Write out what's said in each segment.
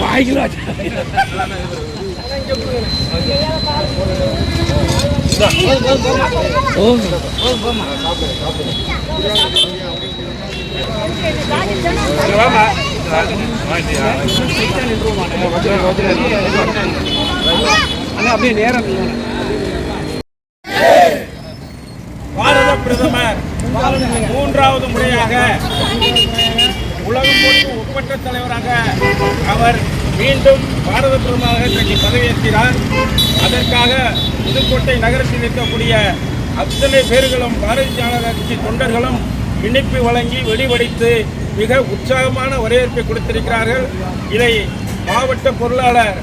వాయిలో அப்படியே நேரம் பாரத பிரதமர் மூன்றாவது முறையாக உலகம் போட்டு ஒப்பற்ற தலைவராக அவர் மீண்டும் பாரத பிரதமராக இன்றைக்கு பதவியேற்கிறார். அதற்காக புதுக்கோட்டை நகரத்தில் இருக்கக்கூடிய அத்தனை பேர்களும் பாரதிய ஜனதா கட்சி தொண்டர்களும் இனிப்பு வழங்கி வெடிவடைத்து மிக உற்சாகமான வரவேற்பை கொடுத்திருக்கிறார்கள். இதை மாவட்ட பொருளாளர்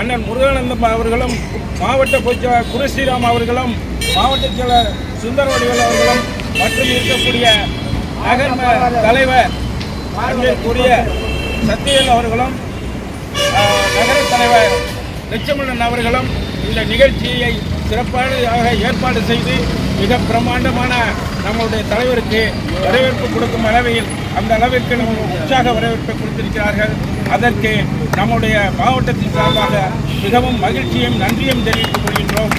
அண்ணன் முருகானந்தம் அவர்களும் மாவட்ட பொதுச்செயலாளர் குருஸ்ரீராம் அவர்களும் மாவட்ட செயலர் சுந்தரவடிவல் அவர்களும் மற்றும் இருக்கக்கூடிய நகர் தலைவர் அன்பிற்குரிய சத்தியன் அவர்களும் நகர தலைவர் லட்சுமணன் அவர்களும் இந்த நிகழ்ச்சியை சிறப்பாக ஏற்பாடு செய்து மிக பிரம்மாண்டமான நம்மளுடைய தலைவருக்கு வரவேற்பு கொடுக்கும் அளவில் அந்த அளவிற்கு நம்ம உற்சாக வரவேற்பை கொடுத்திருக்கிறார்கள். அதற்கு நம்முடைய மாவட்டத்தின் சார்பாக மிகவும் மகிழ்ச்சியும் நன்றியும் தெரிவித்துக் கொள்கின்றோம்.